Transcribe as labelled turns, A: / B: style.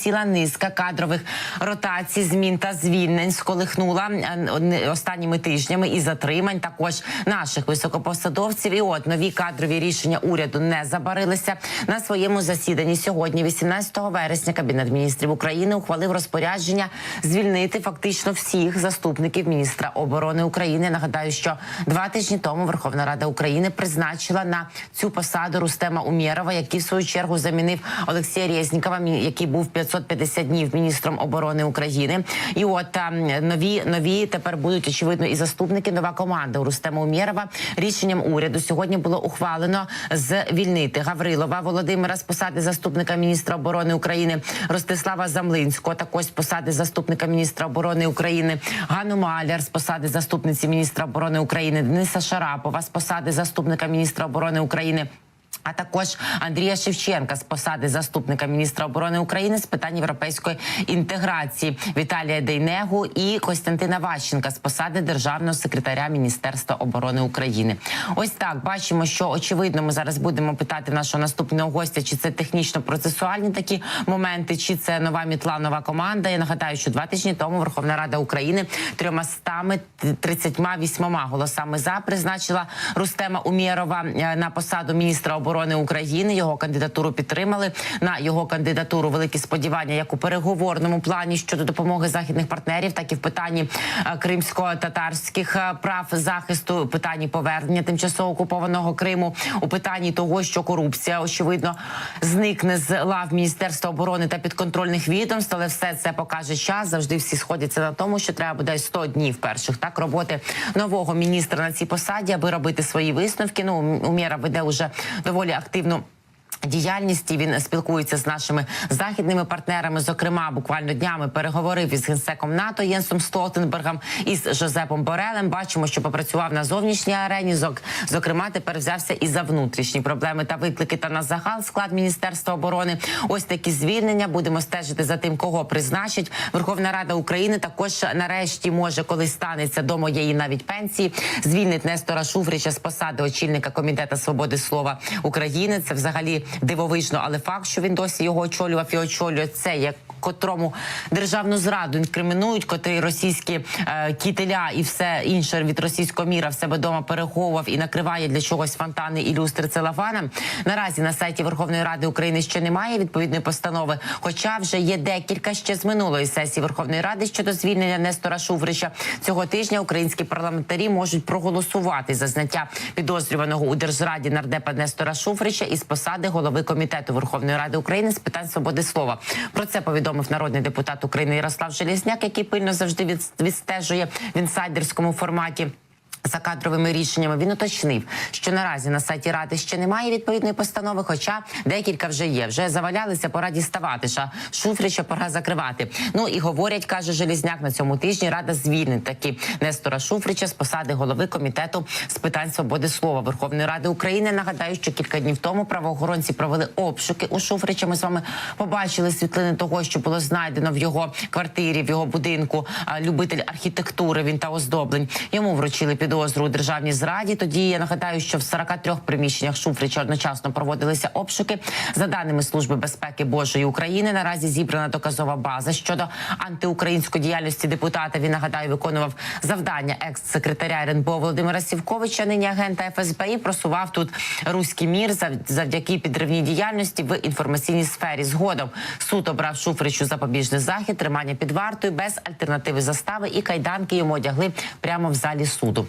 A: ціла низка кадрових ротацій, змін та звільнень сколихнула е, останніми тижнями і затримань також наших високопосадовців. І от нові кадрові рішення уряду не забарилися на своєму засіданні. Сьогодні, 18 вересня, кабінет міністрів України ухвалив розпорядження звільнити фактично всіх заступників міністра оборони України. Нагадаю, що два тижні тому Верховна Рада України призначила на цю посаду Рустема Умєрова, який в свою чергу замінив Олексія Резнікова, який був 550 днів міністром оборони України. І от там нові нові тепер будуть очевидно і заступники. Нова команда у Рустема Умєрова. Рішенням уряду сьогодні було ухвалено звільнити Гаврилова Володимира з посади заступника міністра оборони України, Ростислава Замлинського, також з посади заступника міністра оборони України, Гану Маляр з посади заступниці міністра оборони України, Дениса Шарапова з посади заступника міністра оборони України. А також Андрія Шевченка з посади заступника міністра оборони України з питань європейської інтеграції, Віталія Дейнегу і Костянтина Ващенка з посади державного секретаря Міністерства оборони України. Ось так бачимо, що очевидно ми зараз будемо питати нашого наступного гостя, чи це технічно-процесуальні такі моменти, чи це нова мітла, нова команда. Я нагадаю, що два тижні тому Верховна Рада України трьома стами 38 голосами за призначила Рустема Умєрова е, на посаду міністра оборони України. Його кандидатуру підтримали. На його кандидатуру великі сподівання, як у переговорному плані щодо допомоги західних партнерів, так і в питанні е, кримсько-татарських е, прав захисту, питанні повернення тимчасово окупованого Криму, у питанні того, що корупція очевидно зникне з лав Міністерства оборони та підконтрольних відомств, але все це покаже час. Завжди всі сходяться на тому, що треба буде 100 днів перших так роботи нового міністра на цій посаді, аби робити свої висновки. Ну Умєра веде уже доволі активну. Діяльність І він спілкується з нашими західними партнерами. Зокрема, буквально днями переговорив із генсеком НАТО Єнсом Столтенбергом із Жозепом Борелем. Бачимо, що попрацював на зовнішній арені. Зок, зокрема, тепер взявся і за внутрішні проблеми та виклики. Та на загал склад міністерства оборони. Ось такі звільнення. Будемо стежити за тим, кого призначить Верховна Рада України. Також нарешті може, коли станеться до моєї навіть пенсії, звільнить Нестора Шуфрича з посади очільника комітету свободи слова України. Це взагалі дивовижно, але факт, що він досі його очолював і очолює це як. Котрому державну зраду інкримінують, котрий російські е, кітеля і все інше від російського міра в себе дома переховував і накриває для чогось фонтани і люстри целофаном. Наразі на сайті Верховної Ради України ще немає відповідної постанови. Хоча вже є декілька ще з минулої сесії Верховної Ради щодо звільнення Нестора Шуфрича цього тижня. Українські парламентарі можуть проголосувати за зняття підозрюваного у держраді нардепа Нестора Шуфрича із посади голови комітету Верховної Ради України з питань свободи слова. Про це повідомив народний депутат України Ярослав Желізняк, який пильно завжди відстежує в інсайдерському форматі. За кадровими рішеннями він уточнив, що наразі на сайті ради ще немає відповідної постанови, хоча декілька вже є. Вже завалялися, пора діставати. Ша Шуфрича пора закривати. Ну і говорять, каже Желізняк, на цьому тижні рада звільнить таки Нестора Шуфрича з посади голови комітету з питань свободи слова Верховної Ради України. Нагадаю, що кілька днів тому правоохоронці провели обшуки у Шуфрича. Ми з вами побачили світлини того, що було знайдено в його квартирі, в його будинку. Любитель архітектури він та оздоблень. Йому вручили підозру у державній зраді. Тоді я нагадаю, що в 43 приміщеннях Шуфрича одночасно проводилися обшуки. За даними Служби безпеки Божої України, наразі зібрана доказова база щодо антиукраїнської діяльності депутата. Він нагадаю, виконував завдання екс-секретаря РНБО Володимира Сівковича, нині агента ФСБ, і просував тут руський мір завдяки підривній діяльності в інформаційній сфері. Згодом суд обрав Шуфричу запобіжний захід, тримання під вартою без альтернативи застави і кайданки йому одягли прямо в залі суду.